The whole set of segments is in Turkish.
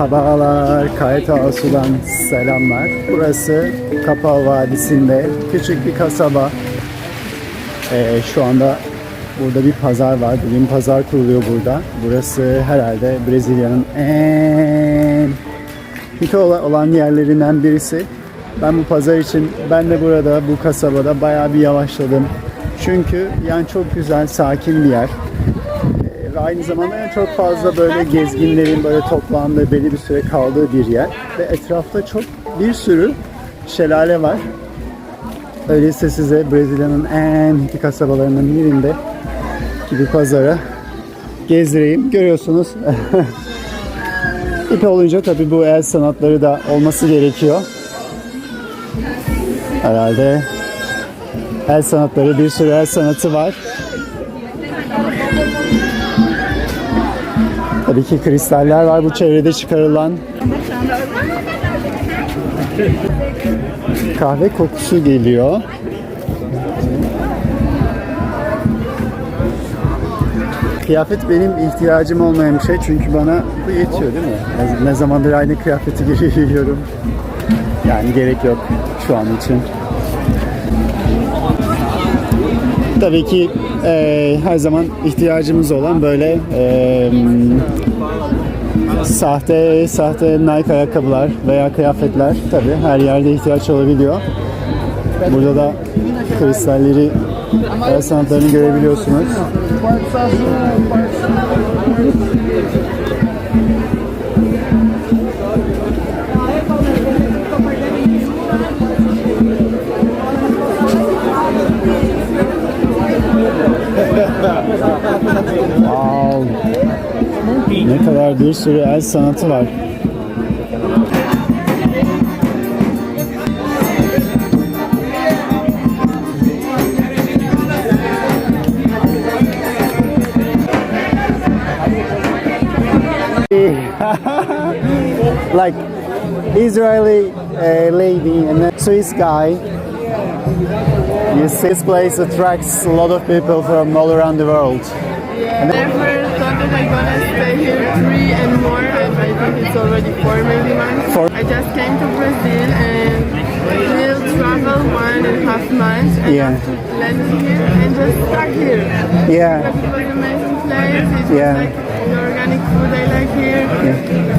Merhabalar, Kayta Sudan selamlar. Burası Kapağı Vadisi'nde küçük bir kasaba. Ee, şu anda burada bir pazar var. Bugün pazar kuruluyor burada. Burası herhalde Brezilya'nın en hit ola- olan yerlerinden birisi. Ben bu pazar için ben de burada bu kasabada bayağı bir yavaşladım. Çünkü yani çok güzel, sakin bir yer. Aynı zamanda çok fazla böyle gezginlerin böyle toplandığı, belli bir süre kaldığı bir yer. Ve etrafta çok bir sürü şelale var. Öyleyse size Brezilya'nın en hit kasabalarının birinde bir pazara gezdireyim. Görüyorsunuz. İp olunca tabii bu el sanatları da olması gerekiyor. Herhalde el sanatları, bir sürü el sanatı var. Tabii ki kristaller var bu çevrede çıkarılan. Kahve kokusu geliyor. Kıyafet benim ihtiyacım olmayan bir şey çünkü bana bu yetiyor değil mi? Ne, zamandır aynı kıyafeti giyiyorum. Yani gerek yok şu an için. Tabii ki e, her zaman ihtiyacımız olan böyle e, sahte sahte Nike ayakkabılar veya kıyafetler tabii her yerde ihtiyaç olabiliyor. Burada da kristalleri el sanatlarını görebiliyorsunuz. Ne kadar bir sürü el sanatı var. like Israeli uh, lady and a Swiss guy. You see, this place attracts a lot of people from all around the world. Never thought that I'm gonna stay here three and more. and I think it's already four maybe months. Four. I just came to Brazil and will travel one and a half months and Yeah. have to land here and just start here. Yeah, It was an amazing place. It Yeah. like the organic food I like here.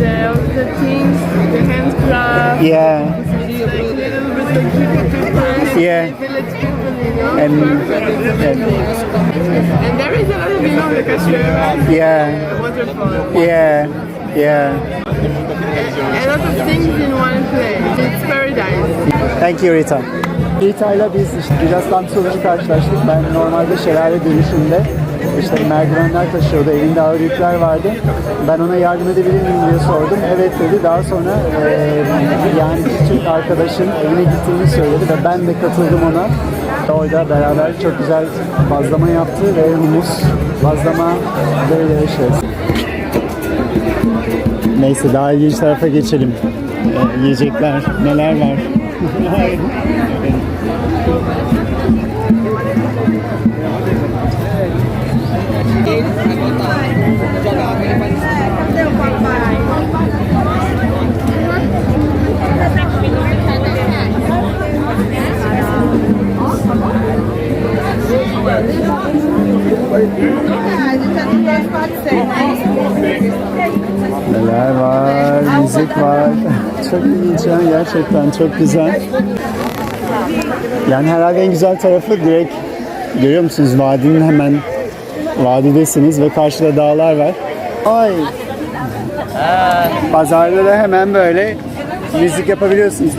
The, the things, the handcraft. yeah, like a little bit like people, Yeah. village people, you know. and, and And there is a lot you know, the cashew, yeah, waterfall. yeah, yeah. A lot of things in one place. It's paradise. Thank you Rita. Rita ile biz işte biraz sonucu karşılaştık. Ben normalde şelale dönüşünde işte merdivenler taşıyordu, elinde ağır yükler vardı. Ben ona yardım edebilir miyim diye sordum. Evet dedi. Daha sonra eee, yani Türk arkadaşın evine gittiğini söyledi ve ben de katıldım ona. Orada beraber çok güzel bazlama yaptı ve humus, bazlama böyle şey. Neyse daha ilginç tarafa geçelim. Ee, yiyecekler neler var? var? Çok ilginç ya gerçekten çok güzel. Yani herhalde en güzel tarafı direkt görüyor musunuz vadinin hemen vadidesiniz ve karşıda dağlar var. Ay. Pazarda da hemen böyle müzik yapabiliyorsunuz.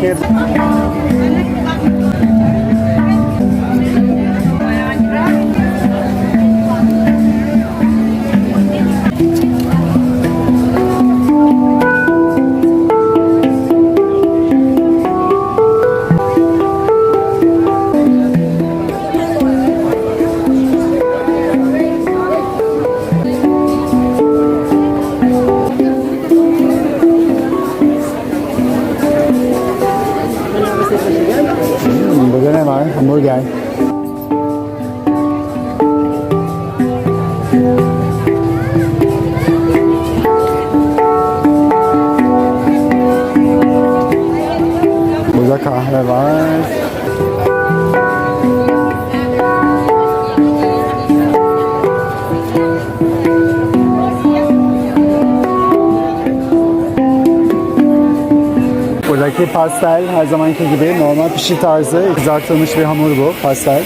Buradaki pastel her zamanki gibi normal pişi tarzı kızartılmış bir hamur bu pastel.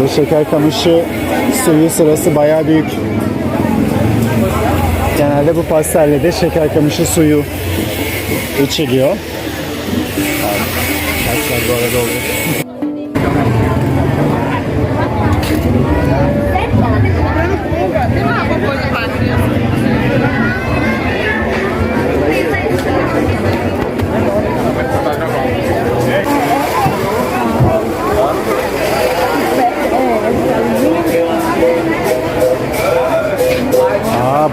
Bu şeker kamışı suyu sırası bayağı büyük. Genelde bu pastelle de şeker kamışı suyu içiliyor. Pastel bu arada oluyor. Aa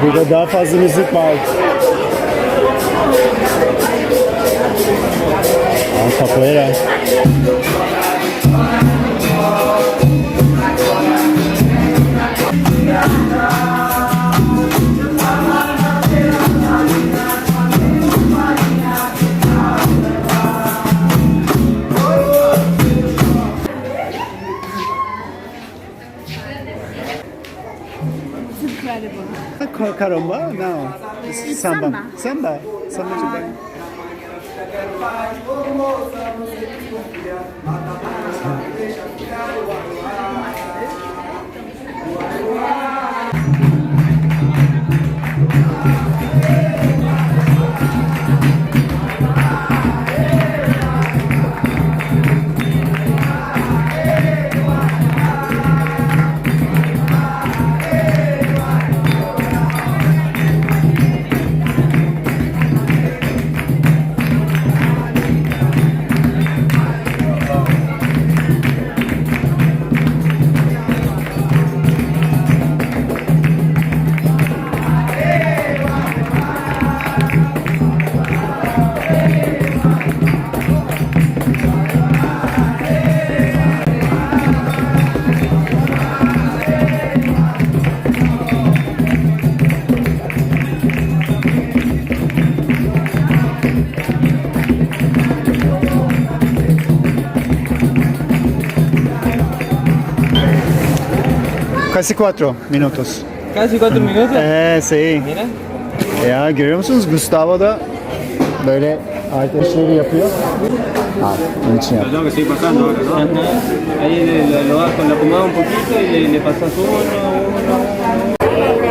burada daha fazla müzik var. Aa capoeira. Caramba? Não. Samba. Samba. Samba de bem. Casi cuatro minutos. Casi cuatro minutos. Ee, sí. Mira. Ya görüyor musunuz? Gustavo da böyle arkadaşları yapıyor. Ha, bunun için yap. Lo que seguir pasando ahora, ¿no? Ahí le- lo, lo vas con la pomada un poquito y le, le pasas uno, uno,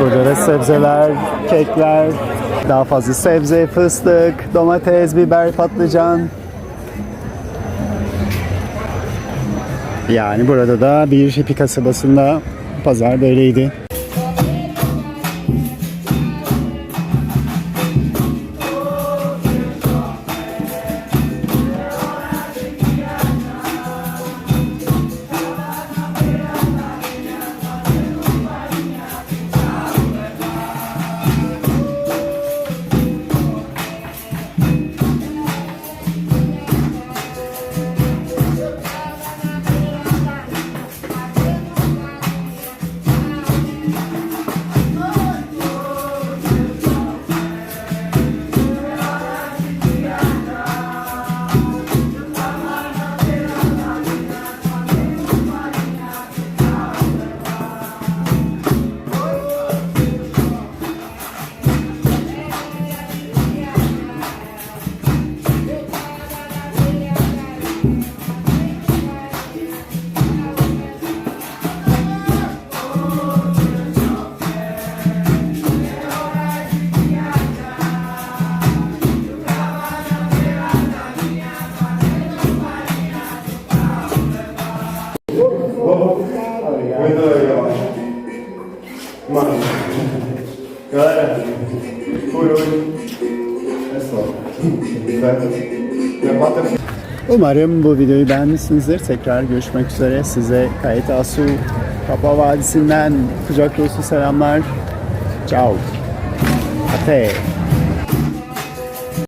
burada da sebzeler, kekler, daha fazla sebze, fıstık, domates, biber, patlıcan. Yani burada da bir hippi kasabasında pazar böyleydi. Umarım bu videoyu beğenmişsinizdir. Tekrar görüşmek üzere. Size Kayıt Asu Kapa Vadisi'nden kucak dolusu selamlar. Ciao. Ate.